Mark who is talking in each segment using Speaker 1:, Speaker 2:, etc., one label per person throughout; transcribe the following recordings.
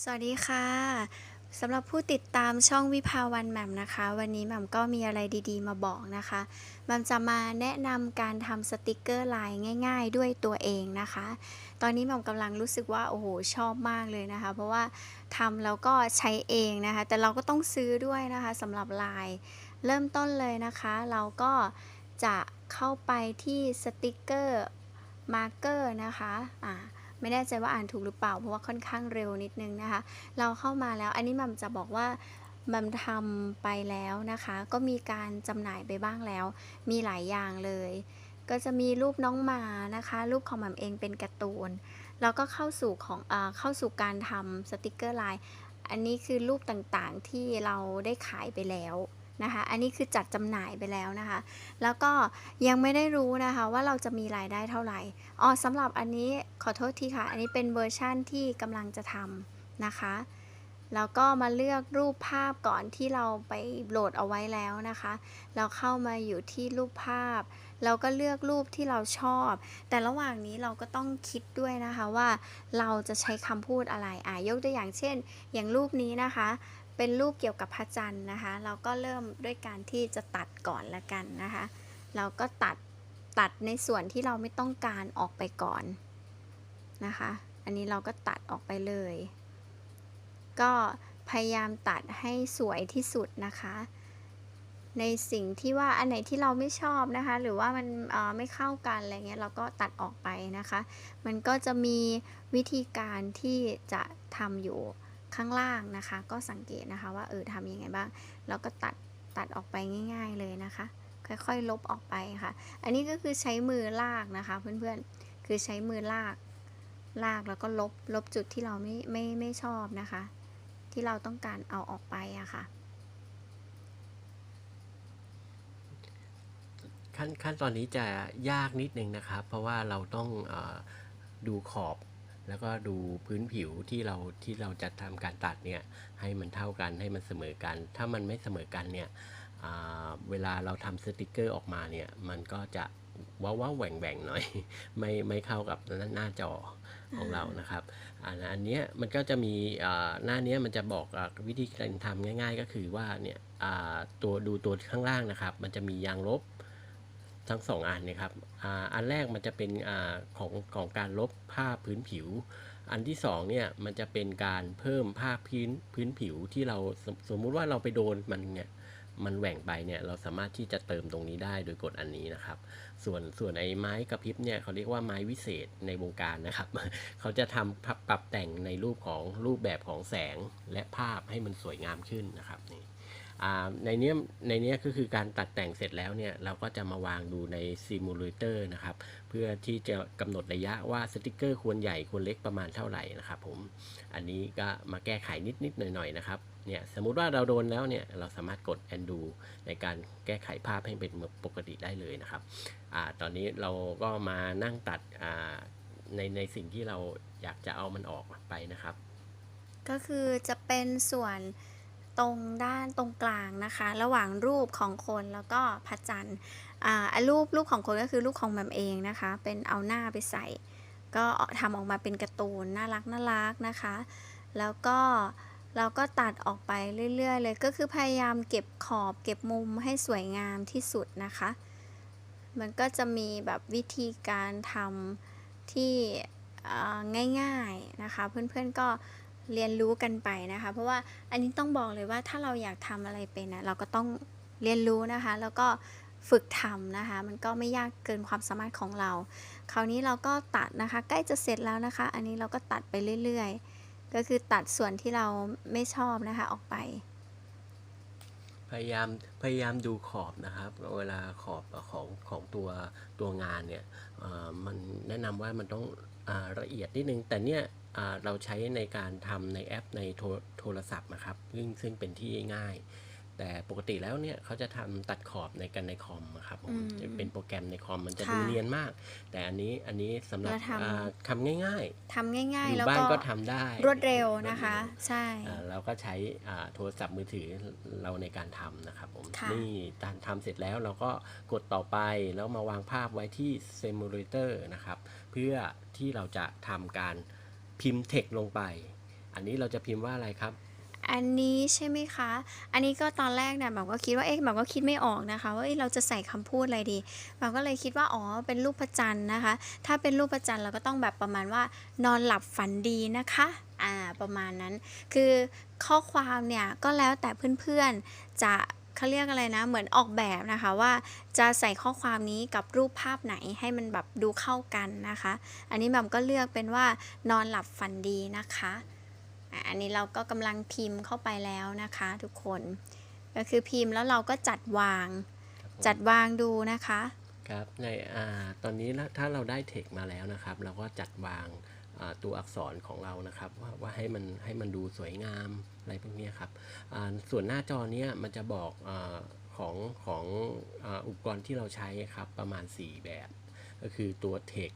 Speaker 1: สวัสดีค่ะสำหรับผู้ติดตามช่องวิภาวันแหม่มนะคะ วันนี้แหม่มก็มีอะไรดีๆ มาบอกนะคะแหม่มจะมาแนะนำการทำสติกเกอร์ลายง่าย ๆ ด้วยตัวเองนะคะ ตอนนี้แหม่มกำลังรู้สึกว่าโอ้โหชอบมากเลยนะคะ เพราะว่าทำแล้วก็ใช้เองนะคะ แต่เราก็ต้องซื้อด้วยนะคะสำหรับลาย เริ่มต้นเลยนะคะ เราก็จะเข้าไปที่สติกเกอร์มาร์เกอร์นะคะอ่า ไม่แน่ใจว่าอ่านถูกหรือเปล่า เพราะว่าค่อนข้างเร็วนิดนึงนะคะ เราเข้ามาแล้ว อันนี้มัมจะบอกว่ามัมทำไปแล้วนะคะ ก็มีการจำหน่ายไปบ้างแล้ว มีหลายอย่างเลย ก็จะมีรูปน้องหมานะคะ รูปของมัมเองเป็นการ์ตูน แล้วก็เข้าสู่ของอเข้าสู่การทำสติกเกอร์ลาย อันนี้คือรูปต่างๆที่เราได้ขายไปแล้ว นะคะ อันนี้คือจัดจำหน่ายไปแล้วนะคะ แล้วก็ยังไม่ได้รู้นะคะว่าเราจะมีรายได้เท่าไหร่ อ๋อสำหรับอันนี้ขอโทษทีค่ะ อันนี้เป็นเวอร์ชั่นที่กำลังจะทำนะคะ แล้วก็มาเลือกรูปภาพก่อนที่เราไปโหลดเอาไว้แล้วนะคะ เราเข้ามาอยู่ที่รูปภาพ เราก็เลือกรูปที่เราชอบ แต่ระหว่างนี้เราก็ต้องคิดด้วยนะคะว่าเราจะใช้คำพูดอะไร อะยกตัวอย่างเช่น อย่างรูปนี้นะคะ เป็นรูปเกี่ยวกับพระจันทร์นะคะ เราก็เริ่มด้วยการที่จะตัดก่อนละกันนะคะ เราก็ตัดตัดในส่วนที่เราไม่ต้องการออกไปก่อนนะคะ อันนี้เราก็ตัดออกไปเลย ก็พยายามตัดให้สวยที่สุดนะคะ ในสิ่งที่ว่าอันไหนที่เราไม่ชอบนะคะ หรือว่ามันออไม่เข้ากันอะไรเงี้ยเราก็ตัดออกไปนะคะ มันก็จะมีวิธีการที่จะทำอยู่ ข้างล่างนะคะ ก็สังเกตนะคะว่าเออทำยังไงบ้างเราก็ตัดตัดออกไปง่าย ๆเลยนะคะ ค่อยๆลบออกไปค่ะ อันนี้ก็คือใช้มือลากนะคะเพื่อนๆคือใช้มือลากลากแล้วก็ลบลบจุดที่เราไม่ไม่ไม่ชอบนะคะ ที่เราต้องการเอาออกไปอะค่ะ
Speaker 2: ขั้นขั้นตอนนี้จะยากนิดนึงนะครับ เพราะว่าเราต้องอดูขอบ แล้วก็ดูพื้นผิวที่เราที่เราจะทำการตัดเนี่ยให้มันเท่ากันให้มันเสมอกัน ถ้ามันไม่เสมอกันเนี่ยเวลาเราทำสติกเกอร์ออกมาเนี่ยมันก็จะว้าวว้าแหว่งแหว่งหน่อย ไม่ไม่เข้ากับหน้าจอของเรานะครับอันนี้มันก็จะมีอ่าหน้านี้มันจะบอกวิธีการทำง่าย ๆ ก็คือว่าเนี่ยตัวดูตัวข้างล่างนะครับ มันจะมียางลบ ทั้งสองอันเนะครับอ,อันแรกมันจะเป็นอของของการลบภาพพื้นผิว อันที่สองเนี่ยมันจะเป็นการเพิ่มภาพพื้นพื้นผิวที่เราสมสมมุติว่าเราไปโดนมันเนี่ยมันแหว่งไปเนี่ยเราสามารถที่จะเติมตรงนี้ได้โดยกดอันนี้นะครับ ส่วนส่วนไอ้ไม้กระพริบเนี่ยเขาเรียกว่าไม้วิเศษในวงการนะครับ เขาจะทำปรับแต่งในรูปของรูปแบบของแสงและภาพให้มันสวยงามขึ้นนะครับนี่ ในเนี้ยในเนี้ยก็คือการตัดแต่งเสร็จแล้วเนี่ยเราก็จะมาวางดูในซิมูเลเตอร์นะครับ เพื่อที่จะกำหนดระยะว่าสติกเกอร์ควรใหญ่ควรเล็กประมาณเท่าไหร่นะครับผมอันนี้ก็มาแก้ไขนิดๆหน่อยๆนะครับเนี่ยสมมุติว่าเราโดนแล้วเนี่ยเราสามารถกด undo ในการแก้ไขภาพให้เป็นปกติได้เลยนะครับอตอนนี้เราก็มานั่งตัดในในสิ่งที่เราอยากจะเอามันออกไปนะครับ
Speaker 1: ก็คือจะเป็นส่วน ตรงด้านตรงกลางนะคะ ระหว่างรูปของคนแล้วก็พระจันทร์อ่ารูปรูปของคนก็คือรูปของแมมเองนะคะ เป็นเอาหน้าไปใส่ ก็ทำออกมาเป็นการ์ตูนน่ารักน่ารักนะคะ แล้วก็เราก็ตัดออกไปเรื่อยๆเลย ก็คือพยายามเก็บขอบเก็บมุมให้สวยงามที่สุดนะคะ มันก็จะมีแบบวิธีการทำที่ง่ายๆนะคะ เพื่อนๆก็ เรียนรู้กันไปนะคะ เพราะว่าอันนี้ต้องบอกเลยว่าถ้าเราอยากทำอะไรเป็นนะเราก็ต้องเรียนรู้นะคะ แล้วก็ฝึกทำนะคะ มันก็ไม่ยากเกินความสามารถของเรา คราวนี้เราก็ตัดนะคะ ใกล้จะเสร็จแล้วนะคะ อันนี้เราก็ตัดไปเรื่อยๆ ก็คือตัดส่วนที่เราไม่ชอบนะคะออกไป
Speaker 2: พยายามพยายามดูขอบนะครับ เวลาขอบของของตัวตัวงานเนี่ยมันแนะนำว่ามันต้องอละเอียดนิดนึง แต่เนี่ย เราใช้ในการทำในแอปในโทรโทรศัพท์นะครับซึ่งซึ่งเป็นที่ง่าย แต่ปกติแล้วเนี่ยเขาจะทำตัดขอบในกันในคอมอะครับผม
Speaker 1: อืม
Speaker 2: จะเป็นโปรแกรมในคอมมันจะ
Speaker 1: ค่ะ
Speaker 2: ดูเนียนมาก แต่อันนี้อันนี้สำหรับ
Speaker 1: เราทำ
Speaker 2: อ่าทำง่าย
Speaker 1: ทำง่า
Speaker 2: ๆ
Speaker 1: ย
Speaker 2: อ
Speaker 1: ๆ
Speaker 2: ยู่
Speaker 1: แล้ว
Speaker 2: บ้าน
Speaker 1: ก็
Speaker 2: ก็ทำได้
Speaker 1: รวดเร็ว
Speaker 2: รด
Speaker 1: นะคะ ใช่
Speaker 2: อ่าเราก็ใช้อ่าโทรศัพท์มือถือเราในการทำนะครับผม
Speaker 1: ค่ะ
Speaker 2: นี่ตอนทำเสร็จแล้วเราก็กดต่อไปแล้วมาวางภาพไว้ที่ Simulator นะครับ เพื่อที่เราจะทำการ พิมพ์เทคลงไป อันนี้เราจะพิมพ์ว่าอะไรครับ
Speaker 1: อันนี้ใช่ไหมคะ อันนี้ก็ตอนแรกเนี่ยแบบก็คิดว่าเอ๊ะแบบก็คิดไม่ออกนะคะว่าเอ๊ะเราจะใส่คำพูดอะไรดีแบบก็เลยคิดว่าอ๋อเป็นรูปพระจันทร์นะคะ ถ้าเป็นรูปพระจันทร์เราก็ต้องแบบประมาณว่านอนหลับฝันดีนะคะอ่าประมาณนั้น คือข้อความเนี่ยก็แล้วแต่เพื่อนๆจะ เขาเรียกอะไรนะ เหมือนออกแบบนะคะว่าจะใส่ข้อความนี้กับรูปภาพไหนให้มันแบบดูเข้ากันนะคะ อันนี้แบบก็เลือกเป็นว่านอนหลับฝันดีนะคะอะอันนี้เราก็กำลังพิมพ์เข้าไปแล้วนะคะทุกคน ก็คือพิมพ์แล้วเราก็จัดวาง จัดวางดูนะคะ
Speaker 2: ครับในอ่าตอนนี้นะถ้าเราได้เทคมาแล้วนะครับ เราก็จัดวางอ่าตัวอักษรของเรานะครับว่าว่าให้มันให้มันดูสวยงาม อะไรพวกเนี้ยครับอ่าส่วนหน้าจอเนี้ยมันจะบอกอาของของอาอุปกรณ์ที่เราใช้ครับประมาณ 4 แบบ ก็คือตัวเทค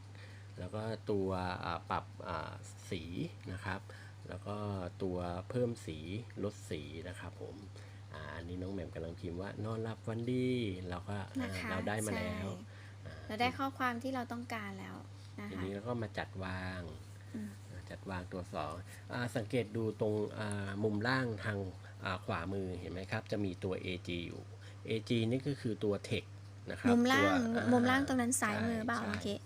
Speaker 2: แล้วก็ตัวอ่าปรับอ่าสีนะครับ แล้วก็ตัวเพิ่มสีลดสีนะครับผมอาอันนี้น้องแหม่มกำลังพิมพ์ว่านอนหลับวันดีเราก็อ่า
Speaker 1: นะคะ
Speaker 2: เราได้มาแล้ว
Speaker 1: ใช่เราได้ข้อความที่เราต้องการแล้วนะ
Speaker 2: ที
Speaker 1: คะ
Speaker 2: นี้เราก็มาจัดวาง
Speaker 1: อืม
Speaker 2: จัดวางตัวสองอาสังเกตดูตรงอ่ามุมล่างทางอ่าขวามือเห็นไหมครับ จะมีตัว AG อยู่ AG นี่ก็คือตัว text นะครับ
Speaker 1: มุมล่าง
Speaker 2: ตัวอ่
Speaker 1: มุมล่างตรงนั้นซ้าย
Speaker 2: ใช่
Speaker 1: มือเปล่า
Speaker 2: ใช่
Speaker 1: เมื่อกี้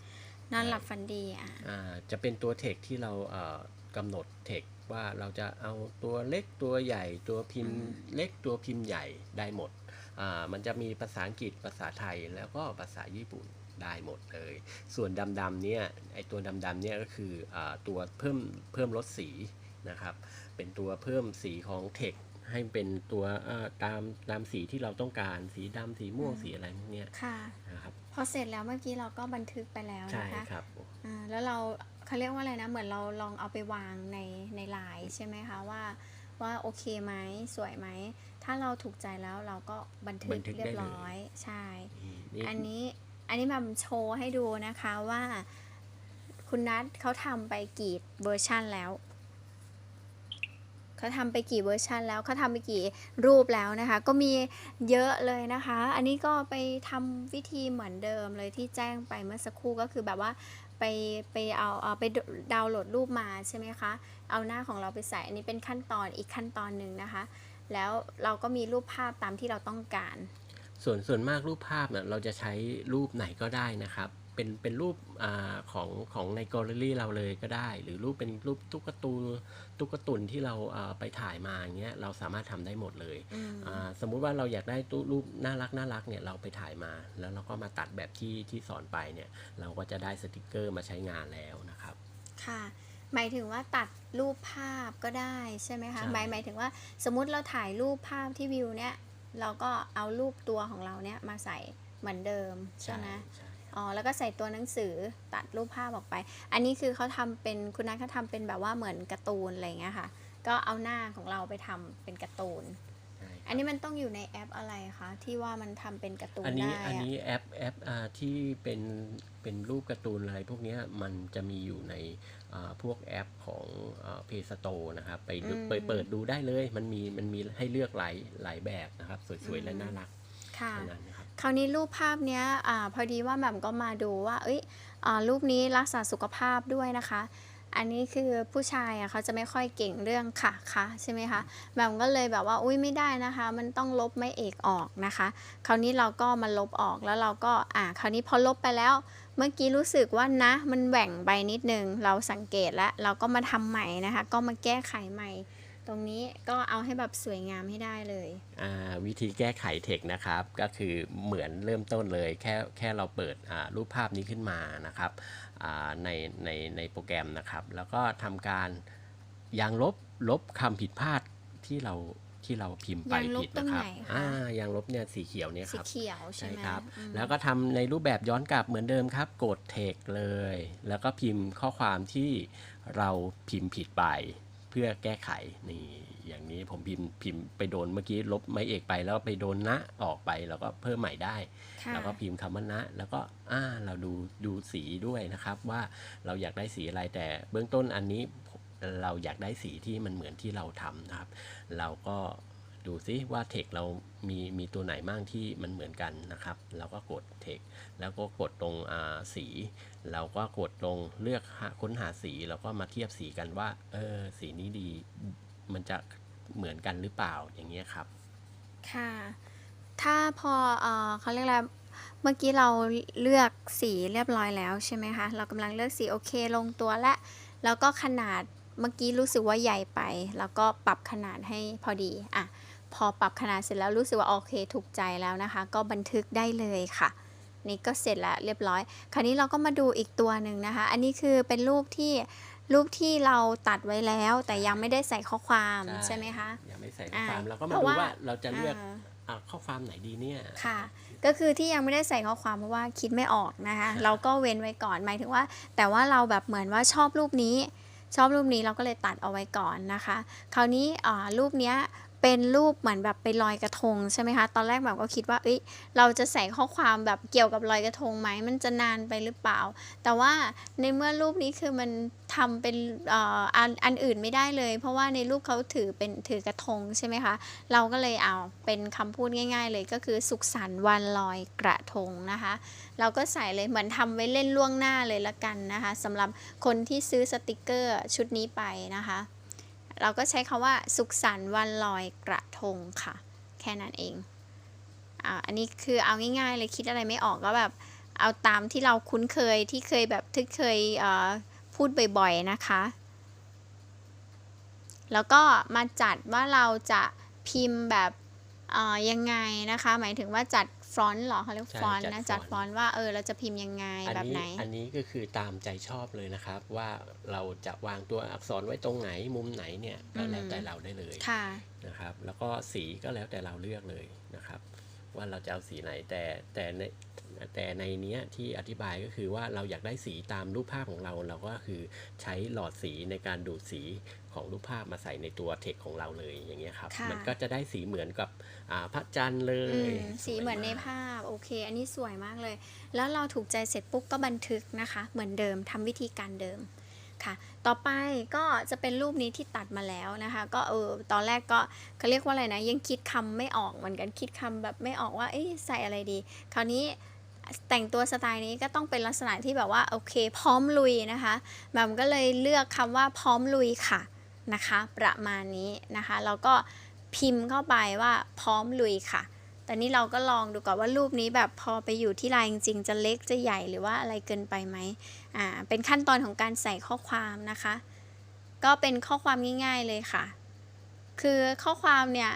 Speaker 1: นอนหลับฝันดีอะ
Speaker 2: อ่าจะเป็นตัว text ที่เราเอ่อกำหนด text ว่าเราจะเอาตัวเล็กตัวใหญ่ตัวพิมพ์เล็กตัวพิมพ์ใหญ่ได้หมดอ่ามันจะมีภาษาอังกฤษภาษาไทยแล้วก็ภาษาญี่ปุ่น ได้หมดเลย ส่วนดำๆเนี่ยไอตัวดำๆเนี่ยก็คืออาตัวเพิ่มเพิ่มลดสีนะครับ เป็นตัวเพิ่มสีของเทคให้เป็นตัวเอ่อตามตามสีที่เราต้องการสีดำสีม่วง
Speaker 1: อืม
Speaker 2: สีอะไรพวกเนี้ย
Speaker 1: ค่ะ
Speaker 2: นะครับ
Speaker 1: พอเสร็จแล้วเมื่อกี้เราก็บันทึกไปแล้ว
Speaker 2: ใช่
Speaker 1: นะคะ
Speaker 2: ครับ
Speaker 1: อ่าแล้วเราเขาเรียกว่าอะไรนะ เหมือนเราลองเอาไปวางในในไลน์ใช่ไหมคะว่าว่าโอเคไหมสวยไหม ถ้าเราถูกใจแล้วเราก็บันทึ
Speaker 2: บั
Speaker 1: ก
Speaker 2: นทึก
Speaker 1: เรีย
Speaker 2: ได้
Speaker 1: บ
Speaker 2: เลย
Speaker 1: ร้อย ใช่
Speaker 2: นี่
Speaker 1: อันนี้ อันนี้มาโชว์ให้ดูนะคะว่าคุณนัทเขาทำไปกี่เวอร์ชันแล้วเขาทำไปกี่เวอร์ชันแล้วเขาทำไปกี่รูปแล้วนะคะ ก็มีเยอะเลยนะคะ อันนี้ก็ไปทำวิธีเหมือนเดิมเลยที่แจ้งไปเมื่อสักครู่ก็คือแบบว่าไปไปเอาเอาไปดาวน์โหลดรูปมาใช่ไหมคะ เอาหน้าของเราไปใส่อันนี้เป็นขั้นตอนอีกขั้นตอนหนึ่งนะคะ แล้วเราก็มีรูปภาพตามที่เราต้องการ
Speaker 2: ส่วนส่วนมากรูปภาพเนี่ยเราจะใช้รูปไหนก็ได้นะครับ เป็นเป็นรูปอาของของในกอลเลอรี่เราเลยก็ได้ หรือรูปเป็นรูปตุ๊กตาตูตุ๊กตุนที่เราอ่าไปถ่ายมาอย่างเงี้ยเราสามารถทำได้หมดเลย
Speaker 1: อืม
Speaker 2: อ่าสมมุติว่าเราอยากได้ตู้รูปน่ารักน่ารักเนี่ยเราไปถ่ายมา แล้วเราก็มาตัดแบบที่ที่สอนไปเนี่ยเราก็จะได้สติกเกอร์มาใช้งานแล้วนะครับ
Speaker 1: ค่ะหมายถึงว่าตัดรูปภาพก็ได้ใช่ไหมคะ
Speaker 2: ใช่
Speaker 1: หมายหมายถึงว่าสมมุติเราถ่ายรูปภาพที่วิวเนี่ย เราก็เอารูปตัวของเราเนี่ยมาใส่เหมือนเดิมใช่ไหม
Speaker 2: ใช่
Speaker 1: อ๋อแล้วก็ใส่ตัวหนังสือตัดรูปภาพออกไป อันนี้คือเขาทำเป็นคุณนัทเขาทำเป็นแบบว่าเหมือนการ์ตูนอะไรอย่างเงี้ยค่ะ ก็เอาหน้าของเราไปทำเป็นการ์ตูน
Speaker 2: ใช่
Speaker 1: อันนี้มันต้องอยู่ในแอปอะไรคะที่ว่ามันทำเป็นการ์ตูน
Speaker 2: อันนี้
Speaker 1: ได้
Speaker 2: อัน
Speaker 1: อะ
Speaker 2: นี้แอปแอปอ่าที่เป็นเป็นรูปการ์ตูนอะไรพวกเนี้ยมันจะมีอยู่ในอ่าพวกแอปของเพย์สโตร์นะครับไปดูไปเปิดดูได้เลยมันมีมันมีให้เลือกหลายหลายแบบนะครับ สวยๆ และน่ารัก
Speaker 1: ค่ะ
Speaker 2: ทั้งนั้นนะครับ
Speaker 1: คราวนี้รูปภาพเนี้ยอาพอดีว่าแหม่มก็มาดูว่า เอ้ยอ่ารูปนี้รักษาสุขภาพด้วยนะคะ อันนี้คือผู้ชายอะเขาจะไม่ค่อยเก่งเรื่องค่ะค่ะใช่ไหมคะแหม่มก็เลยแบบว่าอุ้ยไม่ได้นะคะ มันต้องลบไม่เอกออกนะคะ คราวนี้เราก็มาลบออกแล้วเราก็อ่าคราวนี้พอลบไปแล้ว เมื่อกี้รู้สึกว่านะ มันแหว่งไปนิดนึงเราสังเกตแล้วเราก็มาทำใหม่นะคะ ก็มาแก้ไขใหม่ ตรงนี้ก็เอาให้แบบสวยงามให้ได้เลย
Speaker 2: อ่าวิธีแก้ไขเทคนะครับ ก็คือเหมือนเริ่มต้นเลยแค่แค่เราเปิดอ่ารูปภาพนี้ขึ้นมานะครับอ่าในในในโปรแกรมนะครับ แล้วก็ทำการยางลบลบคำผิดพลาดที่เราที่เราพิมพ์ไป
Speaker 1: ยางลบ
Speaker 2: ผิดนะครับ
Speaker 1: ตรงไหนคะ
Speaker 2: อ่ายางลบเนี่ยสีเขียวเนี่ยค
Speaker 1: สี
Speaker 2: รับ
Speaker 1: เขียวใช่
Speaker 2: ใช่
Speaker 1: ไหม
Speaker 2: ครับ
Speaker 1: อืม
Speaker 2: แล้วก็ทำในรูปแบบย้อนกลับเหมือนเดิมครับ กดเทคเลย แล้วก็พิมพ์ข้อความที่เราพิมพ์ผิดไป เพื่อแก้ไขนี่อย่างนี้ผมพิมพ์พิมพ์ไปโดนเมื่อกี้ลบไม้เอกไปแล้วไปโดนนะออกไปแล้วก็เพิ่มใหม่ได้
Speaker 1: ค่ะ
Speaker 2: แล้วก็พิมพ์คำว่านะ แล้วก็อ่าเราดูดูสีด้วยนะครับ ว่าเราอยากได้สีอะไรแต่เบื้องต้นอันนี้เราอยากได้สีที่มันเหมือนที่เราทำนะครับ เราก็ดูซิว่าเทคเรามีมีตัวไหนบ้างที่มันเหมือนกันนะครับ เราก็กดเทค แล้วก็กดตรงสีเราก็กดตรงเลือกค้นหาสีแล้วก็มาเทียบสีกันว่าเออสีนี้ดีมันจะเหมือนกันหรือเปล่าอย่างเงี้ยครับ
Speaker 1: ค่ะ ถ้าพอเออเขาเรียกอะไรเมื่อกี้เราเลือกสีเรียบร้อยแล้วใช่ไหมคะเรากำลังเลือกสีโอเคลงตัวและ แล้วก็ขนาดเมื่อกี้รู้สึกว่าใหญ่ไป แล้วก็ปรับขนาดให้พอดีอะพอปรับขนาดเสร็จแล้วรู้สึกว่าโอเคถูกใจแล้วนะคะ ก็บันทึกได้เลยค่ะ นี่ก็เสร็จแล้วเรียบร้อย คราวนี้เราก็มาดูอีกตัวหนึ่งนะคะ อันนี้คือเป็นรูปที่รูปที่เราตัดไว้แล้ว แต่ยังไม่ได้ใส่ข้อความ
Speaker 2: ใช่
Speaker 1: ใช่ไหมคะ
Speaker 2: ยังไม่ใส่ข้อ
Speaker 1: อ่า
Speaker 2: ความเราก็
Speaker 1: เพ
Speaker 2: มา
Speaker 1: ราะ
Speaker 2: ดู
Speaker 1: ว่า
Speaker 2: ว่าเราจะเลือก
Speaker 1: อ่า
Speaker 2: อะข้อความไหนดีเนี่ย
Speaker 1: ค่ะ ก็คือที่ยังไม่ได้ใส่ข้อความเพราะว่าคิดไม่ออกนะคะ เราก็เว้นไว้ก่อนหมายถึงว่า แต่ว่าเราแบบเหมือนว่าชอบรูปนี้ ชอบรูปนี้เราก็เลยตัดเอาไว้ก่อนนะคะ คราวนี้อ่ารูปเนี้ย เป็นรูปเหมือนแบบไปลอยกระทงใช่ไหมคะ ตอนแรกแบบก็คิดว่า เอ้ย เราจะใส่ข้อความแบบเกี่ยวกับลอยกระทงไหม มันจะนานไปหรือเปล่า แต่ว่าในเมื่อรูปนี้คือมันทำเป็นอออันอันอื่นไม่ได้เลย เพราะว่าในรูปเขาถือเป็นถือกระทงใช่ไหมคะ เราก็เลยเอาเป็นคำพูดง่าย ๆ เลยก็คือสุขสันต์วันลอยกระทงนะคะ เราก็ใส่เลยเหมือนทำไว้เล่นล่วงหน้าเลยละกันนะคะสำหรับคนที่ซื้อสติกเกอร์ชุดนี้ไปนะคะ เราก็ใช้คำว่าสุขสันต์วันลอยกระทงค่ะ แค่นั้นเองอ่าอันนี้คือเอาง่ายๆเลยคิดอะไรไม่ออกก็แบบเอาตามที่เราคุ้นเคยที่เคยแบบที่เคยเพูดบ่อยๆนะคะ แล้วก็มาจัดว่าเราจะพิมพ์แบบยังไงนะคะ หมายถึงว่าจัด ฟอนต์เหรอเขาเรียก
Speaker 2: ใช่
Speaker 1: ฟอนต์
Speaker 2: จัด
Speaker 1: นะจัด
Speaker 2: ฟ
Speaker 1: ฟ
Speaker 2: อ
Speaker 1: อนน
Speaker 2: ต์
Speaker 1: ต์ว่าเออเราจะพิมพ์ยังไง
Speaker 2: อัน
Speaker 1: แบบ
Speaker 2: นี้
Speaker 1: ไหน
Speaker 2: อันนี้ก็คือตามใจชอบเลยนะครับ ว่าเราจะวางตัวอักษรไว้ตรงไหนมุมไหนเนี่ยก็แล้วแต่เราได้เลย
Speaker 1: ค่ะ
Speaker 2: นะครับ แล้วก็สีก็แล้วแต่เราเลือกเลยนะครับ ว่าเราจะเอาสีไหนแต่แต่ในแต่ในเนี้ยที่อธิบายก็คือว่าเราอยากได้สีตามรูปภาพของเราเราก็คือใช้หลอดสีในการดูดสี ของรูปภาพมาใส่ในตัวเทคของเราเลยอย่างเงี้ยครับ
Speaker 1: ค่ะ
Speaker 2: มันก็จะได้สีเหมือนกับอ่าพระจันทร์เล
Speaker 1: อื
Speaker 2: ย
Speaker 1: มสีเหมือนใน
Speaker 2: สวยก
Speaker 1: ภาพโอเค อันนี้สวยมากเลย แล้วเราถูกใจเสร็จปุ๊บก็บันทึกนะคะ เหมือนเดิมทำวิธีการเดิมค่ะ ต่อไปก็จะเป็นรูปนี้ที่ตัดมาแล้วนะคะ ก็เออตอนแรกก็เขาเรียกว่าอะไรนะ ยังคิดคำไม่ออกเหมือนกันคิดคำแบบไม่ออกว่าเอ๊ะใส่อะไรดี คราวนี้แต่งตัวสไตล์นี้ก็ต้องเป็นลักษณะที่แบบว่าโอเค พร้อมลุยนะคะแหม่มก็เลยเลือกคำว่าพร้อมลุยค่ะ นะคะ ประมาณนี้นะคะแล้วก็พิมพ์เข้าไปว่าพร้อมลุยค่ะ ตอนนี้เราก็ลองดูก่อนว่ารูปนี้แบบพอไปอยู่ที่ลายจริงๆจะเล็กจะใหญ่หรือว่าอะไรเกินไปไหมอ่าเป็นขั้นตอนของการใส่ข้อความนะคะ ก็เป็นข้อความง่าย ๆเลยค่ะ คือข้อความเนี่ย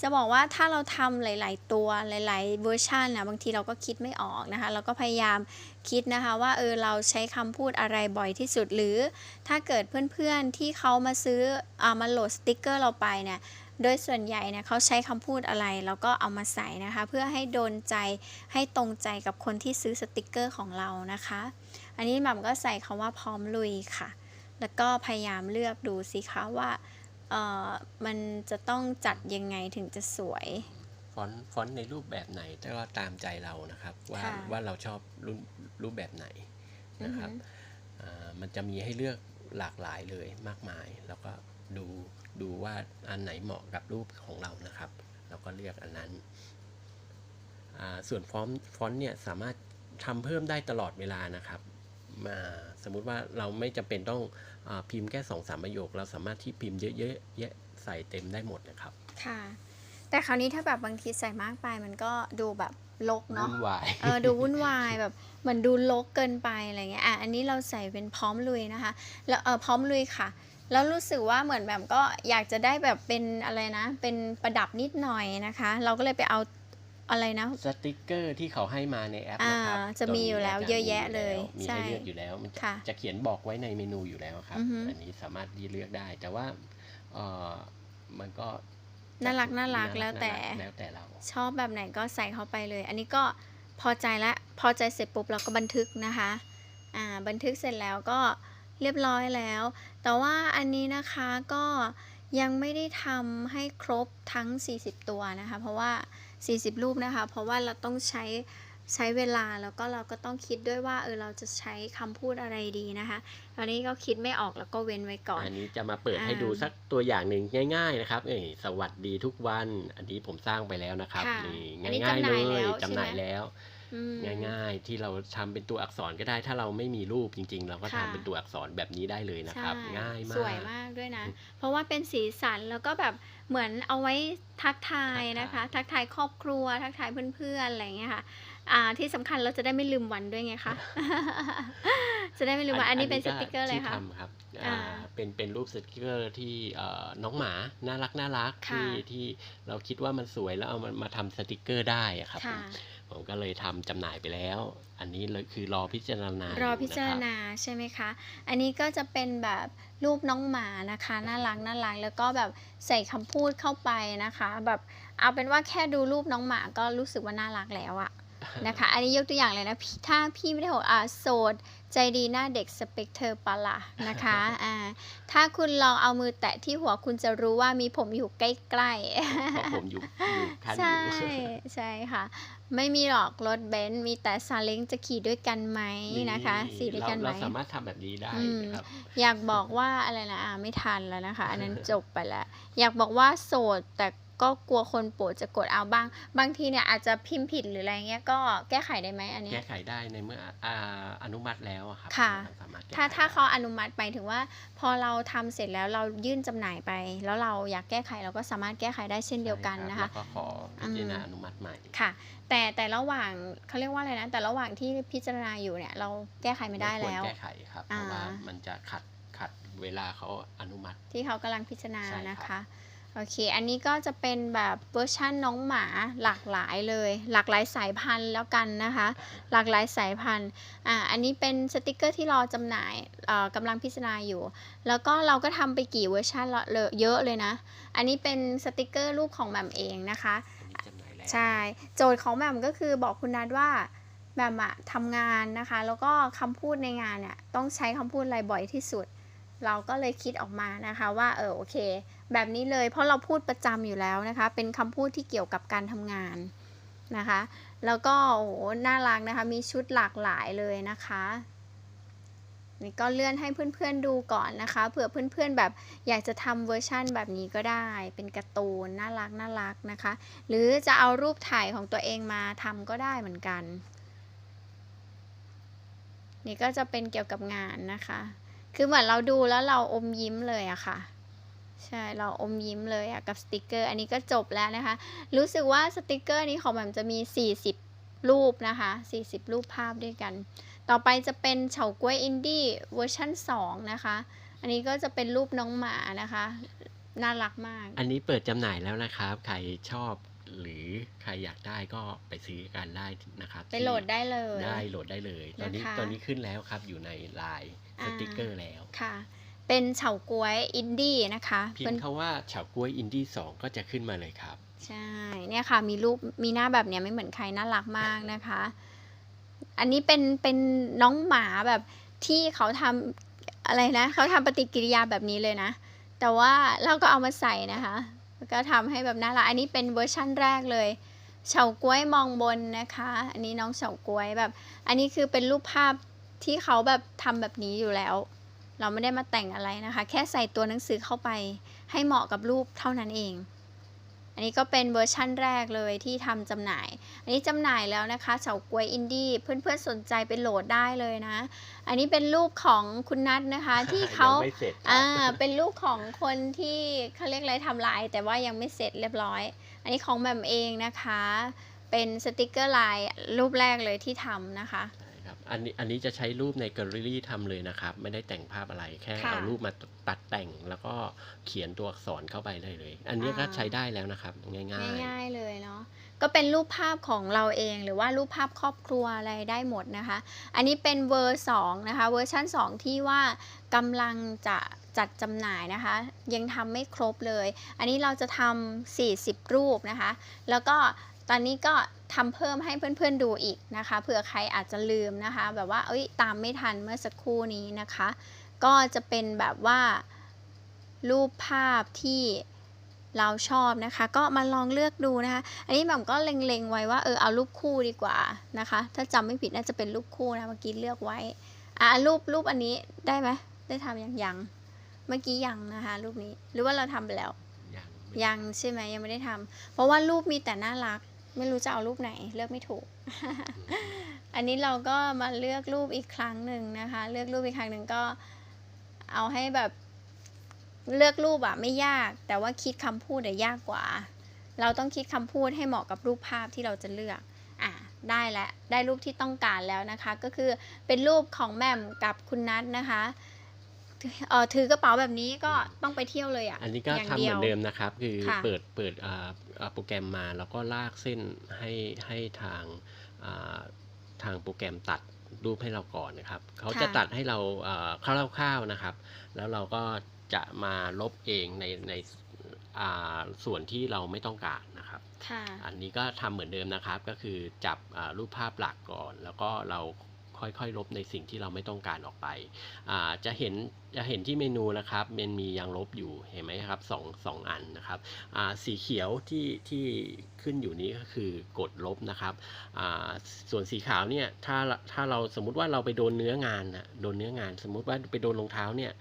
Speaker 1: จะบอกว่าถ้าเราทำหลาย ๆ ตัวหลาย ๆ เวอร์ชันนะบางทีเราก็คิดไม่ออกนะคะ เราก็พยายามคิดนะคะว่าเออเราใช้คำพูดอะไรบ่อยที่สุดหรือ ถ้าเกิดเพื่อน ๆ ที่เขามาซื้ออามาโหลดสติกเกอร์เราไปเนี่ยโดยส่วนใหญ่เนี่ยเขาใช้คำพูดอะไรแล้วก็เอามาใส่นะคะ เพื่อให้โดนใจให้ตรงใจกับคนที่ซื้อสติกเกอร์ของเรานะคะ อันนี้หม่ำก็ใส่คำว่าพร้อมลุยค่ะ แล้วก็พยายามเลือกดูสิคะว่า เอ่อมันจะต้องจัดยังไงถึงจะสวย
Speaker 2: ฟอนต์ฟอนต์ในรูปแบบไหนแต่ก็ตามใจเรานะครับ ว่า
Speaker 1: ค่ะ
Speaker 2: ว่าเราชอบรูปรูปแบบไหนนะครับอ่ามันจะมีให้เลือกหลากหลายเลยมากมาย แล้วก็ดูดูว่าอันไหนเหมาะกับรูปของเรานะครับ เราก็เลือกอันนั้นอ่าส่วนฟอนต์ฟอนต์เนี่ยสามารถทำเพิ่มได้ตลอดเวลานะครับมาสมมุติว่าเราไม่จำเป็นต้องอา พิมพ์แค่สองสามประโยค เราสามารถที่พิมพ์เยอะๆแยะใส่เต็มได้หมดนะครับ
Speaker 1: ค่ะ แต่คราวนี้ถ้าแบบบางทีใส่มากไปมันก็ดูแบบลกเนาะ
Speaker 2: วุ่นวาย
Speaker 1: เออดูวุ่นวายแบบเหมือนดูลกเกินไปอะไรเงี้ยอะอันนี้เราใส่เป็นพร้อมลุยนะคะ แล้วเออพร้อมลุยค่ะแล้วรู้สึกว่าเหมือนแบบก็อยากจะได้แบบเป็นอะไรนะ เป็นประดับนิดหน่อยนะคะ เราก็เลยไปเอา อะไรนะ
Speaker 2: สติกเกอร์ที่เขาให้มาในแอปนะครับ
Speaker 1: อ่าจะมีอยู่แล้ว
Speaker 2: ตัวนี้
Speaker 1: เยอะแยะเลย
Speaker 2: มี
Speaker 1: ใช่
Speaker 2: ให้เลือกอยู่แล้วมันจะ
Speaker 1: ค่ะ
Speaker 2: จะเขียนบอกไว้ในเมนูอยู่แล้วครับ
Speaker 1: อือฮึ
Speaker 2: อันนี้สามารถที่เลือกได้ แต่ว่าเออมันก็
Speaker 1: น่ารักน่ารักแล้วแต่
Speaker 2: แล้วแต่เรา
Speaker 1: ชอบแบบไหนก็ใส่เข้าไปเลย อันนี้ก็พอใจละพอใจเสร็จปุ๊บเราก็บันทึกนะคะอ่าบันทึกเสร็จแล้วก็เรียบร้อยแล้ว แต่ว่าอันนี้นะคะก็ยังไม่ได้ทำให้ครบทั้ง 40 ตัวนะคะ เพราะว่า 40 รูปนะคะ เพราะว่าเราต้องใช้ใช้เวลาแล้วก็เราก็ต้องคิดด้วยว่าเออเราจะใช้คำพูดอะไรดีนะคะตอนนี้ก็คิดไม่ออกแล้วก็เว้นไว้ก่อน
Speaker 2: อันนี้จะมาเปิด
Speaker 1: อ่า
Speaker 2: ให้ดูสักตัวอย่างหนึ่งง่าย ๆนะครับเอ้ยสวัสดีทุกวัน อันนี้ผมสร้างไปแล้วนะครับ
Speaker 1: ค่ะ
Speaker 2: นี่
Speaker 1: อันนี้
Speaker 2: ง่ายๆ
Speaker 1: จำห
Speaker 2: เล
Speaker 1: น่าย
Speaker 2: ย
Speaker 1: แล้ว
Speaker 2: จำหน่าย
Speaker 1: ใช่ไหม
Speaker 2: แล้ว
Speaker 1: อืม
Speaker 2: ง่าย ๆ ที่เราทำเป็นตัวอักษรก็ได้ ถ้าเราไม่มีรูปจริง ๆ เราก็
Speaker 1: ค่ะ
Speaker 2: ทำเป็นตัวอักษรแบบนี้ได้เลยนะครับ
Speaker 1: ใช่
Speaker 2: ง่ายมาก
Speaker 1: สวยมากด้วยนะ เพราะว่าเป็นสีสันแล้วก็แบบเหมือนเอาไว้ทักทายนะคะ ทักทายครอบครัว ทักทายเพื่อนๆอะไรอย่างเงี้ยค่ะอ่าที่สำคัญเราจะได้ไม่ลืมวันด้วยไงคะ จะได้ไม่ลืมวัน อันนี้เป็นสติกเกอร์อะไร
Speaker 2: ที่
Speaker 1: คะ
Speaker 2: ทำครับอ่า
Speaker 1: อ่า
Speaker 2: เป็นเป็นรูปสติกเกอร์ที่เอ่อน้องหมาน่ารักน่ารัก
Speaker 1: ค่ะ
Speaker 2: ที่ที่เราคิดว่ามันสวยแล้วเอามันมาทำสติกเกอร์ได้อะครับ ผมก็เลยทำจำหน่ายไปแล้ว อันนี้คือรอพิจารณาร
Speaker 1: อพิจารณาใช่ไหมคะ อันนี้ก็จะเป็นแบบรูปน้องหมานะคะน่ารักน่ารักแล้วก็แบบใส่คำพูดเข้าไปนะคะ แบบเอาเป็นว่าแค่ดูรูปน้องหมาก็รู้สึกว่าน่ารักแล้วอะ นะคะ อันนี้ยกตัวอย่างเลยนะพี่ถ้าพี่ไม่ได้บอกอ่าโสด ใจดีหน้าเด็กสเปคเธอปะละนะคะอ่าถ้าคุณลองเอามือแตะที่หัวคุณจะรู้ว่ามีผมอยู่ใกล้ๆ
Speaker 2: เพราะผมอยู่อยู่คันอ
Speaker 1: ใช่
Speaker 2: ยู่
Speaker 1: ใช่ค่ะ ไม่มีหรอกรถเบนซ์มีแต่ซาเล้งจะขี่ด้วยกันไหมนะคะสี่ด้วยกันไหม
Speaker 2: เราเราสามารถทำแบบนี้ได้
Speaker 1: อืม
Speaker 2: นะครับ
Speaker 1: อยากบอกว่าอะไรนะอ่าไม่ทันแล้วนะคะ อันนั้นจบไปแล้ว อยากบอกว่าโสดแต่ ก็กลัวคนโปรดจะกดเอาบ้าง บางทีเนี่ยอาจจะพิมพ์ผิดหรืออะไรเงี้ยก็แก้ไขได้ไหมอันเนี้
Speaker 2: แก้
Speaker 1: ย
Speaker 2: ไขได้ในเมื่ออ่าอนุมัติแล้วอะครับ
Speaker 1: ค่ะ
Speaker 2: มันสามารถแก้
Speaker 1: ถ้า
Speaker 2: ไข
Speaker 1: ถ้า
Speaker 2: ได้
Speaker 1: เขาอนุมัติไปถึงว่า พอเราทำเสร็จแล้วเรายื่นจำหน่ายไป แล้วเราอยากแก้ไขเราก็สามารถแก้ไขได้เช่นเดียวกันนะคะ
Speaker 2: ใช่รับแล้วก็ขอพิจารณาอนุมัติใหม่
Speaker 1: ค่ะ แต่แต่ระหว่างเขาเรียกว่าอะไรนะแต่ระหว่างที่พิจารณาอยู่เนี่ยเราแก้ไขไม่ได้แล้ว
Speaker 2: ควรแก้ไขครับ เพราะว่า
Speaker 1: อ่ามั
Speaker 2: มันจะขัดขัดเวลาเขาอนุมัติ
Speaker 1: ที่เขากำลังพิจารณา
Speaker 2: ใช่ครับ
Speaker 1: นะคะ โอเค อันนี้ก็จะเป็นแบบเวอร์ชั่นน้องหมาหลากหลายเลย หลากหลายสายพันธุ์แล้วกันนะคะ หลากหลายสายพันธุ์ อ่า อันนี้เป็นสติกเกอร์ที่รอจำหน่ายเอ่อกำลังพิจารณาอยู่ แล้วก็เราก็ทำไปกี่เวอร์ชันละเลอะเยอะเลยนะ อันนี้เป็นสติกเกอร์รูปของแหม่มเองนะคะ
Speaker 2: อันนี้จำหน่ายแล้ว
Speaker 1: ใช่ โจทย์ของแหม่มก็คือบอกคุณนัทว่าแหม่มอะทำงานนะคะ แล้วก็คำพูดในงานเนี่ยต้องใช้คำพูดอะไรบ่อยที่สุด เราก็เลยคิดออกมานะคะว่าเออโอเค แบบนี้เลย เพราะเราพูดประจำอยู่แล้วนะคะ เป็นคำพูดที่เกี่ยวกับการทำงานนะคะ แล้วก็โอ้โหน่ารักนะคะ มีชุดหลากหลายเลยนะคะนี่ก็เลื่อนให้เพื่อนๆดูก่อนนะคะ เผื่อเพื่อนๆแบบอยากจะทำเวอร์ชั่นแบบนี้ก็ได้ เป็นการ์ตูนน่ารักน่ารักนะคะ หรือจะเอารูปถ่ายของตัวเองมาทำก็ได้เหมือนกัน นี่ก็จะเป็นเกี่ยวกับงานนะคะ คือเหมือนเราดูแล้วเราอมยิ้มเลยอะค่ะ ใช่ เราอมยิ้มเลยอะกับสติกเกอร์ อันนี้ก็จบแล้วนะคะ รู้สึกว่าสติกเกอร์นี้ของแหม่มจะมี 40 รูปนะคะ 40 รูปภาพด้วยกัน ต่อไปจะเป็นเฉาก๊วยอินดี้เวอร์ชั่น 2 นะคะ อันนี้ก็จะเป็นรูปน้องหมานะคะ น่ารักมาก
Speaker 2: อันนี้เปิดจำหน่ายแล้วนะครับ ใครชอบหรือใครอยากได้ก็ไปซื้อกันได้นะครับ
Speaker 1: ไปโหลดได้เลย
Speaker 2: ได้โหลดได้เลย ตอนนี้
Speaker 1: นะคะ
Speaker 2: ตอนนี้ขึ้นแล้วครับอยู่ในไลน์สติกเกอร์แล้ว
Speaker 1: ค่ะ เป็นเฉาก๊วยอินดี้นะคะ
Speaker 2: พิม
Speaker 1: เป็น
Speaker 2: พ์คาว่าเฉาก๊วยอินดี้สองก็จะขึ้นมาเลยครับ
Speaker 1: ใช่เนี่ยค่ะมีรูปมีหน้าแบบเนี้ยไม่เหมือนใครน่ารักมากนะคะ อันนี้เป็นเป็นน้องหมาแบบที่เขาทำอะไรนะเขาทำปฏิกิริยาแบบนี้เลยนะ แต่ว่าเราก็เอามาใส่นะคะแล้วก็ทำให้แบบน่ารักอันนี้เป็นเวอร์ชั่นแรกเลยเฉาก๊วยมองบนนะคะ อันนี้น้องเฉาก๊วยแบบ อันนี้คือเป็นรูปภาพที่เขาแบบทำแบบนี้อยู่แล้ว เราไม่ได้มาแต่งอะไรนะคะ แค่ใส่ตัวหนังสือเข้าไป ให้เหมาะกับรูปเท่านั้นเอง อันนี้ก็เป็นเวอร์ชั่นแรกเลยที่ทำจำหน่าย อันนี้จำหน่ายแล้วนะคะเฉาก๊วยอินดี้เพื่อนๆสนใจไปโหลดได้เลยนะ อันนี้เป็นรูปของคุณนัทนะคะที่เขา
Speaker 2: ยังไม่เสร็จครับ
Speaker 1: อ่าเป็นรูปของคนที่เขาเรียกอะไรทำลาย แต่ว่ายังไม่เสร็จเรียบร้อย อันนี้ของแหม่มเองนะคะ เป็นสติกเกอร์ลายรูปแรกเลยที่ทำนะคะ
Speaker 2: ใช่ครับ อันนี้อันนี้จะใช้รูปในแกลเลอรี่ทำเลยนะครับ ไม่ได้แต่งภาพอะไรแค่
Speaker 1: ค่ะ
Speaker 2: เอารูปมาตัดแต่งแล้วก็เขียนตัวอักษรเข้าไปได้เลย อันนี้ก็
Speaker 1: อ่า
Speaker 2: ใช้ได้แล้วนะครับ ง่าย
Speaker 1: ง่ายๆเลยเนาะก็เป็นรูปภาพของเราเองหรือว่ารูปภาพครอบครัวอะไรได้หมดนะคะ อันนี้เป็นเวอร์สองนะคะเวอร์ชัน2 ที่ว่ากำลังจะจัดจำหน่ายนะคะ ยังทำไม่ครบเลย อันนี้เราจะทำ40 รูปนะคะ แล้วก็ตอนนี้ก็ ทำเพิ่มให้เพื่อนๆดูอีกนะคะเผื่อใครอาจจะลืมนะคะ แบบว่าเอ้ยตามไม่ทันเมื่อสักครู่นี้นะคะ ก็จะเป็นแบบว่ารูปภาพที่เราชอบนะคะ ก็มาลองเลือกดูนะคะ อันนี้แบบก็เล็งๆไว้ว่าเออเอารูปคู่ดีกว่านะคะ ถ้าจำไม่ผิดน่าจะเป็นรูปคู่นะเมื่อกี้เลือกไว้อะรูปรูปอันนี้ได้ไหมได้ทำยังยังเมื่อกี้ยังนะคะ รูปนี้หรือว่าเราทำไปแล้ว
Speaker 2: ๆอย่างไม่
Speaker 1: ยังใช่ไหมยังไม่ได้ทำเพราะว่ารูปมีแต่น่ารัก ไม่รู้จะเอารูปไหน เลือกไม่ถูก อันนี้เราก็มาเลือกรูปอีกครั้งหนึ่งนะคะ เลือกรูปอีกครั้งหนึ่งก็เอาให้แบบเลือกรูปอะไม่ยาก แต่ว่าคิดคำพูดอะยากกว่า เราต้องคิดคำพูดให้เหมาะกับรูปภาพที่เราจะเลือกอะได้แล้วได้รูปที่ต้องการแล้วนะคะ ก็คือเป็นรูปของแม่มกับคุณนัทนะคะ เอ่อถือกระเป๋าแบบนี้ก็ต้องไปเที่ยวเลยอะ
Speaker 2: อันนี้ก็
Speaker 1: ย่าง
Speaker 2: ทำเหมือนเดิมนะครับ คือ
Speaker 1: ค่ะ
Speaker 2: เปิดเปิดอ่าอ่าโปรแกรมมาแล้วก็ลากเส้นให้ให้ทางอ่าทางโปรแกรมตัดรูปให้เราก่อนนะครับ เขาจะตัดให้เราอ่าคร่าวๆนะครับ แล้วเราก็จะมาลบเองในในอ่าส่วนที่เราไม่ต้องการนะครับ
Speaker 1: ค่ะ
Speaker 2: อันนี้ก็ทำเหมือนเดิมนะครับ ก็คือจับอ่ารูปภาพหลักก่อน แล้วก็เรา ค่อยๆ ลบในสิ่งที่เราไม่ต้องการออกไปจะเห็นจะเห็นที่เมนูนะครับมันมียางลบอยู่เห็นไหมครับสองสองอันนะครับสีเขียวที่ที่ขึ้นอยู่นี้ก็คือกดลบนะครับส่วนสีขาวเนี่ยถ้าถ้าเราสมมุติว่าเราไปโดนเนื้องานนะโดนเนื้องานสมมุติว่าไปโดนรองเท้าเนี่ย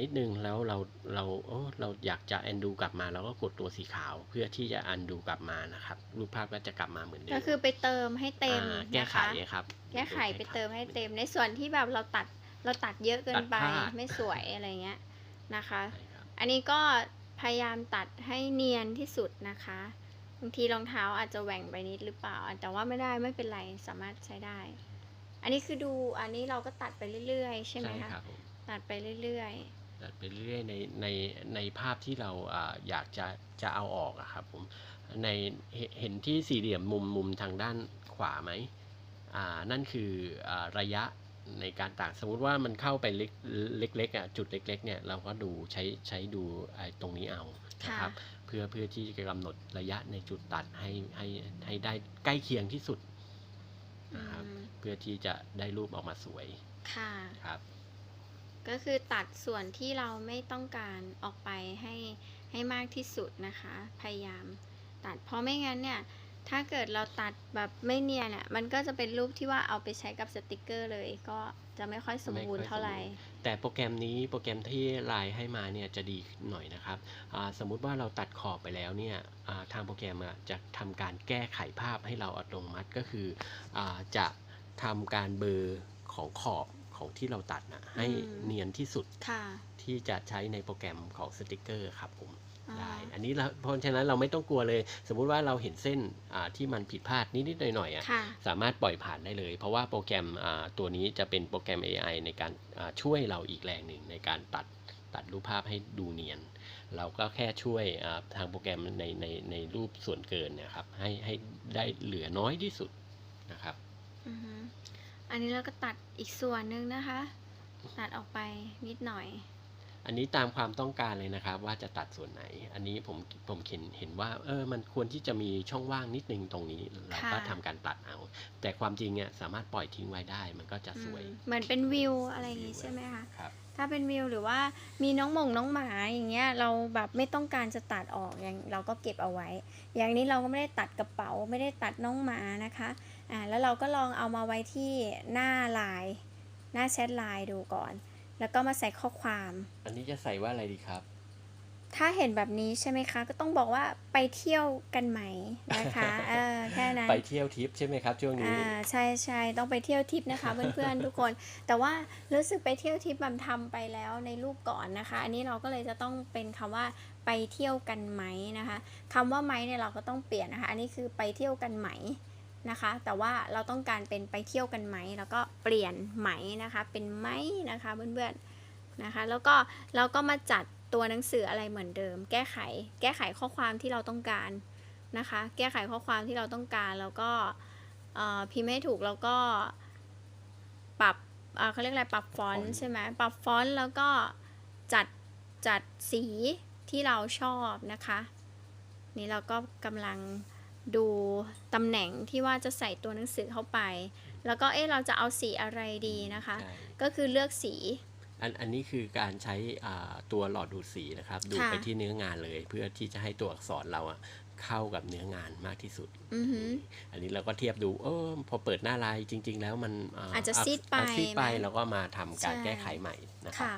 Speaker 2: นิดนึงแล้วเราเราโอ้เราอยากจะอันดูกลับมาเราก็กดตัวสีขาวเพื่อที่จะอันดูกลับมานะครับ รูปภาพก็จะกลับมาเหมือนเดิม
Speaker 1: ก็คือไปเติมให้เต็ม
Speaker 2: อ่าแก้
Speaker 1: นะ
Speaker 2: ไข
Speaker 1: คะ
Speaker 2: ครับ
Speaker 1: แก้ไขไปเติมให้เต็ม ในส่วนที่แบบเราตัดเราตัดเยอะเกินไป
Speaker 2: ตัดพลาด
Speaker 1: ไม่สวยอะไรเงี้ยนะคะ
Speaker 2: ใช่ครับ
Speaker 1: อันนี้ก็พยายามตัดให้เนียนที่สุดนะคะบางทีรองเท้าอาจจะแหว่งไปนิดหรือเปล่า แต่ว่าไม่ได้ไม่เป็นไรสามารถใช้ได้ อันนี้คือดูอันนี้เราก็ตัดไปเรื่อยๆ ใช่ไหมคะ
Speaker 2: ครับผม
Speaker 1: ตัดไปเรื่อย
Speaker 2: ตัดไปเรื่อยๆในในในภาพที่เราอ่าอยากจะจะเอาออกอะครับผมในเห็นเห็นที่สี่เหลี่ยมมุมมุมทางด้านขวาไหมอ่านั่นคืออาระยะในการตัดสมมุติว่ามันเข้าไปเล็กเล็กๆอะจุดเล็ก ๆ เนี่ยเราก็ดูใช้ใช้ดูไอ้ตรงนี้เอา
Speaker 1: ๆ
Speaker 2: นะ
Speaker 1: ค่ะ
Speaker 2: ครับเพื่อเพื่อที่จะกำหนดระยะในจุดตัดให้ให้ให้ได้ใกล้เคียงที่สุด
Speaker 1: อื
Speaker 2: นะครับ
Speaker 1: ม
Speaker 2: เพื่อที่จะได้รูปออกมาสวย
Speaker 1: ค่ะ
Speaker 2: ครับ
Speaker 1: ก็คือตัดส่วนที่เราไม่ต้องการออกไปให้ให้มากที่สุดนะคะ พยายามตัดเพราะไม่งั้นเนี่ยถ้าเกิดเราตัดแบบไม่เนียนเนี่ยมันก็จะเป็นรูปที่ว่าเอาไปใช้กับสติกเกอร์เลยก็จะไม่ค่อยสมบูรณ์เท่าไหร่
Speaker 2: แต่โปรแกรมนี้โปรแกรมที่ไลน์ให้มาเนี่ยจะดีหน่อยนะครับสมมุติว่าเราตัดขอบไปแล้วเนี่ยทางโปรแกรมจะทำการแก้ไขภาพให้เราอัตโนมัติก็คืออจะทำการเบอร์ของขอบ ของที่เราตัดนะให้
Speaker 1: อืม
Speaker 2: เนียนที่สุด
Speaker 1: ค่ะ
Speaker 2: ที่จะใช้ในโปรแกรมของสติกเกอร์ครับผม
Speaker 1: อ่า
Speaker 2: ได้อันนี้เราเพราะฉะนั้นเราไม่ต้องกลัวเลย สมมุติว่าเราเห็นเส้นอ่าที่มันผิดพลาดนิดๆหน่อยๆอะ
Speaker 1: ค่ะ
Speaker 2: สามารถปล่อยผ่านได้เลย เพราะว่าโปรแกรมอ่าตัวนี้จะเป็นโปรแกรม AI ในการอ่าช่วยเราอีกแรงหนึ่งในการตัดตัดรูปภาพให้ดูเนียน เราก็แค่ช่วยอ่าทางโปรแกรมในในในรูปส่วนเกินเนะครับให้ให้ได้เหลือน้อยที่สุดนะครับ
Speaker 1: อือฮึอั นนี้เราก็ตัดอีกส่วนหนึ่งนะคะ ตัดออกไปนิดหน่อย
Speaker 2: อันนี้ตามความต้องการเลยนะครับ ว่าจะตัดส่วนไหน อันนี้ผมผมเห็นเห็นว่า เออมันควรที่จะมีช่องว่างนิดนึงตรงนี้เราก็
Speaker 1: ค่ะ
Speaker 2: ทำการตัดเอา แต่ความจริงเนี่ยสามารถปล่อยทิ้งไว้ได้ มันก็จะสวย
Speaker 1: อืมเหมือนเป็นวิวอะไรอย่างงี้ใช่ไหมคะ
Speaker 2: ครับ
Speaker 1: ถ้าเป็นวิวหรือว่ามีน้องหมงน้องหมาอย่างเงี้ยเราแบบไม่ต้องการจะตัดออกอย่างเราก็เก็บเอาไว้ อย่างนี้เราก็ไม่ได้ตัดกระเป๋าไม่ได้ตัดน้องหมานะคะ อ่าแล้วเราก็ลองเอามาไว้ที่หน้าไลน์หน้าแชทไลน์ดูก่อน แล้วก็มาใส่ข้อความ
Speaker 2: อันนี้จะใส่ว่าอะไรดีครับ
Speaker 1: ถ้าเห็นแบบนี้ใช่ไหมคะ ก็ต้องบอกว่าไปเที่ยวกันไหมนะคะเออแค่นั้น
Speaker 2: ไปเที่ยวทริปใช่ไหมครับช่วงนี้
Speaker 1: อ่าใช่ใช่ต้องไปเที่ยวทริปนะคะ เพื่อนๆทุกคน แต่ว่ารู้สึกไปเที่ยวทริปแบบทำไปแล้วในรูปก่อนนะคะ อันนี้เราก็เลยจะต้องเป็นคำว่าไปเที่ยวกันไหมนะคะคำว่าไหมเนี่ยเราก็ต้องเปลี่ยนนะคะ อันนี้คือไปเที่ยวกันไหม นะคะ แต่ว่าเราต้องการเป็นไปเที่ยวกันไหม แล้วก็เปลี่ยนไหมนะคะ เป็นไหมนะคะเพื่อนๆนะคะ แล้วก็เราก็มาจัดตัวหนังสืออะไรเหมือนเดิม แก้ไข แก้ไขข้อความที่เราต้องการนะคะ แก้ไขข้อความที่เราต้องการ แล้วก็เอ่อพิมพ์ให้ถูกแล้วก็ปรับเอ่อเขาเรียกอะไร ปรับฟอน
Speaker 2: ฟอน
Speaker 1: ต์
Speaker 2: ต์
Speaker 1: ใช่ไหมปรับฟอนต์แล้วก็จัดจัดสีที่เราชอบนะคะ นี่เราก็กำลัง ดูตำแหน่งที่ว่าจะใส่ตัวหนังสือเข้าไป แล้วก็เอ๊ะเราจะเอาสีอะไรดีนะคะ
Speaker 2: ใช่
Speaker 1: ก็คือเลือกสี
Speaker 2: อันอันนี้คือการใช้อ่าตัวหลอดดูดสีนะครับ ดูด
Speaker 1: ค่ะ
Speaker 2: ไปที่เนื้องานเลย เพื่อที่จะให้ตัวอักษรเราอะเข้ากับเนื้องานมากที่สุด
Speaker 1: อือหือ
Speaker 2: อันนี้เราก็เทียบดู เออพอเปิดหน้าลายจริง ๆ แล้วมัน
Speaker 1: อาจจะซีดไป
Speaker 2: อะซีดไป
Speaker 1: ไหม
Speaker 2: เราก็มาทำการ
Speaker 1: ใช่
Speaker 2: แก้ไขใหม่นะครับ
Speaker 1: ค่ะ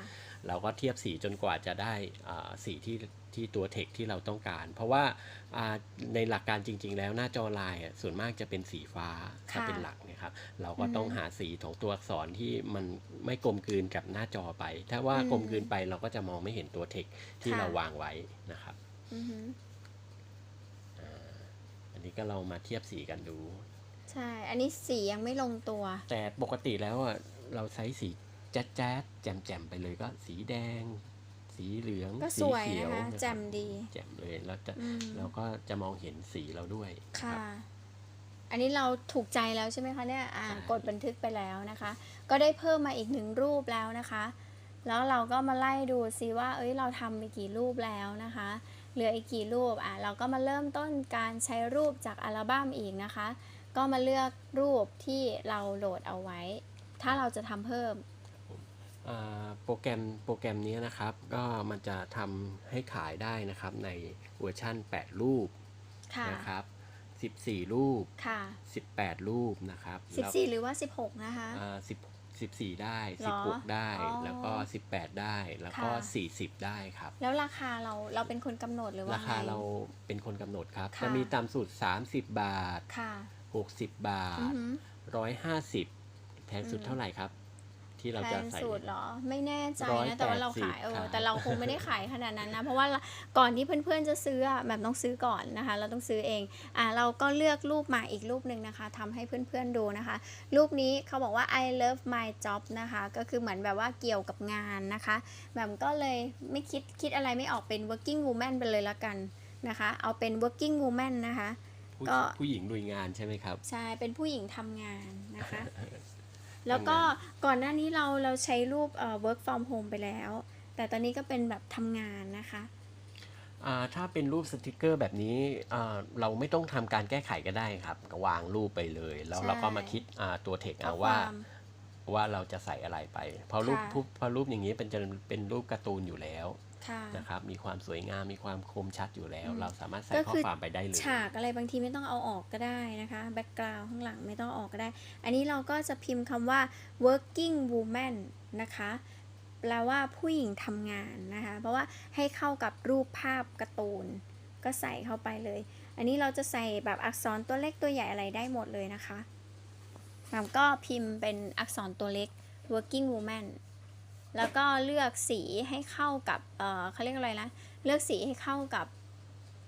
Speaker 2: เราก็เทียบสีจนกว่าจะได้อ่าสีที่ที่ตัวเทคที่เราต้องการ เพราะว่าอ่าในหลักการจริง ๆ แล้วหน้าจอไลน์อะส่วนมากจะเป็นสีฟ้าถ้า
Speaker 1: ค่ะ
Speaker 2: เป็นหลักนะครับ เราก็
Speaker 1: อือฮึ
Speaker 2: ต้องหาสีของตัวอักษรที่มันไม่กลมกลืนกับหน้าจอไป ถ้าว่า
Speaker 1: อืม
Speaker 2: กลมกลืนไปเราก็จะมองไม่เห็นตัวเทคที่
Speaker 1: ค่ะ
Speaker 2: เราวางไว้นะครับ
Speaker 1: อือหือ
Speaker 2: อันนี้ก็เรามาเทียบสีกันดู
Speaker 1: ใช่ อันนี้สียังไม่ลงตัว
Speaker 2: แต่ปกติแล้วอะเราใช้สี แจ๊ดแจ๊ดแจ่มแจ่มๆไปเลยก็สีแดง สีเหลือง
Speaker 1: ก็
Speaker 2: สี
Speaker 1: สวย
Speaker 2: เขียว
Speaker 1: นะคะ
Speaker 2: รับ
Speaker 1: แจ่มดี
Speaker 2: แจ่มเลยแล้วจะ
Speaker 1: อืม
Speaker 2: เราก็จะมองเห็นสีเราด้วยน
Speaker 1: ค่ะ
Speaker 2: รับ
Speaker 1: อันนี้เราถูกใจแล้วใช่ไหมคะเนี่ย อ่า
Speaker 2: ใช่
Speaker 1: กดบันทึกไปแล้วนะคะ ก็ได้เพิ่มมาอีกหนึ่งรูปแล้วนะคะ แล้วเราก็มาไล่ดูซิว่า เอ้ย เราทำไปกี่รูปแล้วนะคะ เหลืออีกกี่รูป อะเราก็มาเริ่มต้นการใช้รูปจากอัลบั้มอีกนะคะ ก็มาเลือกรูปที่เราโหลดเอาไว้ ถ้าเราจะทำเพิ่ม
Speaker 2: อ่า โปรแกรมโปรแกรมนี้นะครับ ก็มันจะทำให้ขายได้นะครับในเวอร์ชั่น 8 รูป
Speaker 1: ค่ะ
Speaker 2: นะครับ 14 รูป
Speaker 1: ค่ะ
Speaker 2: 18 รูปนะครับแล้ว
Speaker 1: 14 หรือว่า 16 นะคะ
Speaker 2: อ่า10 14 ได้
Speaker 1: หรอ
Speaker 2: 16 ได้
Speaker 1: อ๋อ
Speaker 2: แล้วก็ 18 ได้ แล้วก็
Speaker 1: ค่ะ
Speaker 2: 40 ได้ครับ
Speaker 1: แล้วราคาเรา เราเป็นคนกำหนดหรือว่า
Speaker 2: ราคา
Speaker 1: ไง
Speaker 2: เราเป็นคนกำหนดครับ
Speaker 1: ค่ะ
Speaker 2: จะมีต่ำสุด30 บาท
Speaker 1: ค่ะ
Speaker 2: 60 บา
Speaker 1: อือ
Speaker 2: ท
Speaker 1: หือ
Speaker 2: 150 แพงสุด
Speaker 1: อืม
Speaker 2: เท่าไหร่ครับ ที่เรา
Speaker 1: แพ
Speaker 2: จะ
Speaker 1: ง
Speaker 2: ใส่
Speaker 1: สุดเหรอ ไม่แน่ใจ
Speaker 2: ร้อย
Speaker 1: นะ แต่ว่าเรา
Speaker 2: แปดสิบ
Speaker 1: ขายเออ
Speaker 2: ครับ
Speaker 1: แต่เราคงไม่ได้ขายขนาดนั้นนะ เพราะว่าก่อนที่เพื่อนๆจะซื้ออะแบบต้องซื้อก่อนนะคะ เราต้องซื้อเองอ่าเราก็เลือกรูปมาอีกรูปหนึ่งนะคะทำให้เพื่อนๆดูนะคะ รูปนี้เขาบอกว่า I love my job นะคะ ก็คือเหมือนแบบว่าเกี่ยวกับงานนะคะแบบก็เลยไม่คิดคิดอะไรไม่ออกเป็น working woman ไปเลยละกันนะคะ เอาเป็น working woman นะคะ
Speaker 2: ผู้
Speaker 1: ก็
Speaker 2: ผู้หญิงลุยงานใช่ไหมครับ
Speaker 1: ใช่เป็นผู้หญิงทำงานนะคะ แล้วก็ก่อนหน้านี้เราเราใช้รูปเอ่อ work from home ไปแล้ว แต่ตอนนี้ก็เป็นแบบทำงานนะคะ
Speaker 2: อ่าถ้าเป็นรูปสติกเกอร์แบบนี้อ่าเราไม่ต้องทำการแก้ไขก็ได้ครับก็วางรูปไปเลย แล้ว
Speaker 1: ใช่
Speaker 2: เราก็มาคิดอ่าตัวเทค
Speaker 1: ข้อ
Speaker 2: เอา
Speaker 1: ค
Speaker 2: ว่า
Speaker 1: วาม
Speaker 2: ว่าเราจะใส่อะไรไป เพราะรูป
Speaker 1: ค่ะ
Speaker 2: รูปเพราะรูปอย่างนี้เป็นจะเป็นรูปการ์ตูนอยู่แล้ว
Speaker 1: ค่ะ
Speaker 2: นะครับมีความสวยงามมีความคมชัดอยู่แล้ว
Speaker 1: อืม
Speaker 2: เราสามารถใส่
Speaker 1: ก็
Speaker 2: ข้อ
Speaker 1: คือ
Speaker 2: ความไปได้เลย
Speaker 1: ฉากอะไรบางทีไม่ต้องเอาออกก็ได้นะคะแบ็กกราวข้างหลังไม่ต้องออกก็ได้ อันนี้เราก็จะพิมพ์คำว่า working woman นะคะแปลว่าผู้หญิงทำงานนะคะ เพราะว่าให้เข้ากับรูปภาพการ์ตูน ก็ใส่เข้าไปเลย อันนี้เราจะใส่แบบอักษรตัวเล็กตัวใหญ่อะไรได้หมดเลยนะคะแล้วก็พิมพ์เป็นอักษรตัวเล็ก working woman แล้วก็เลือกสีให้เข้ากับเอ่อเขาเรียกอะไรนะเลือกสีให้เข้ากับ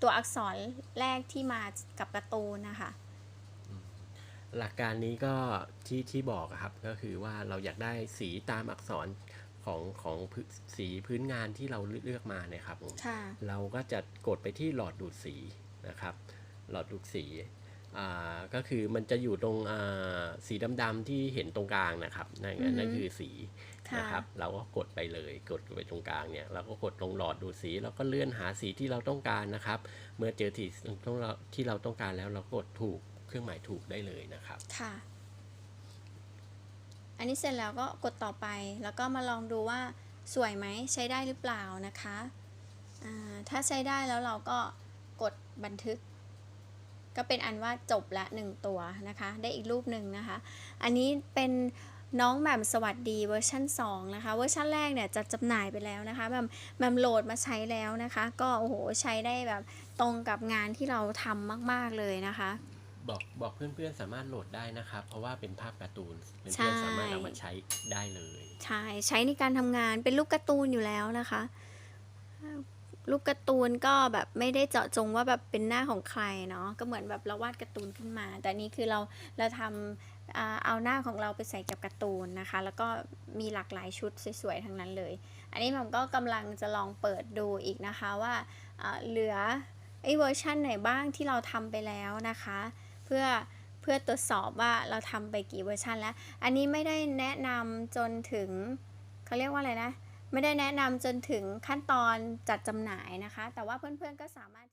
Speaker 1: ตัวอักษรแรกที่มากับการ์ตูนนะคะ
Speaker 2: หลักการนี้ก็ที่ที่บอกอะครับก็คือว่าเราอยากได้สีตามอักษรของของพื้นสีพื้นงานที่เราเลือกมาเนี่ยครับผม
Speaker 1: ค่ะ
Speaker 2: เราก็จะกดไปที่หลอดดูดสีนะครับ หลอดดูดสีอ่าก็คือมันจะอยู่ตรงอ่าสีดำๆที่เห็นตรงกลางนะครับนั่น
Speaker 1: อือฮึ
Speaker 2: นั่นคือสี
Speaker 1: ค่ะ
Speaker 2: นะครับเราก็กดไปเลยกดไปตรงกลางเนี่ยเราก็กดตรงหลอดดูดสีแล้วก็เลื่อนหาสีที่เราต้องการนะครับ เมื่อเจอสีต้องเราที่เราต้องการแล้วเรากดถูกเครื่องหมายถูกได้เลยนะครับ
Speaker 1: ค่ะ อันนี้เสร็จแล้วก็กดต่อไปแล้วก็มาลองดูว่าสวยไหมใช้ได้หรือเปล่านะคะอ่าถ้าใช้ได้แล้วเราก็กดบันทึก ก็เป็นอันว่าจบละหนึ่งตัวนะคะ ได้อีกรูปหนึ่งนะคะ อันนี้เป็น น้องแหม่มสวัสดีเวอร์ชัน2นะคะ เวอร์ชันแรกเนี่ยจะจำหน่ายไปแล้วนะคะแหม่มแหม่มโหลดมาใช้แล้วนะคะ ก็โอ้โหใช้ได้แบบตรงกับงานที่เราทำมาก ๆ เลยนะคะ
Speaker 2: บอกบอกเพื่อนๆสามารถโหลดได้นะครับ เพราะว่าเป็นภาพการ์ตูน
Speaker 1: ใช่
Speaker 2: เพื่อนๆสามารถเอามาใช้ได้เลย
Speaker 1: ใช่ใช้ในการทำงานเป็นรูปการ์ตูนอยู่แล้วนะคะรูปการ์ตูนก็แบบไม่ได้เจาะจงว่าแบบเป็นหน้าของใครเนาะก็เหมือนแบบเราวาดการ์ตูนขึ้นมา แต่นี่คือเราเราทำอ่า เอาหน้าของเราไปใส่กับการ์ตูนนะคะ แล้วก็มีหลากหลายชุดสวยๆทั้งนั้นเลย อันนี้ผมก็กำลังจะลองเปิดดูอีกนะคะว่าเหลือไอ้เวอร์ชันไหนบ้างที่เราทำไปแล้วนะคะ เพื่อเพื่อตรวจสอบว่าเราทำไปกี่เวอร์ชันแล้ว อันนี้ไม่ได้แนะนำจนถึงเขาเรียกว่าอะไรนะ ไม่ได้แนะนำจนถึงขั้นตอนจัดจำหน่ายนะคะ แต่ว่าเพื่อนๆก็สามารถ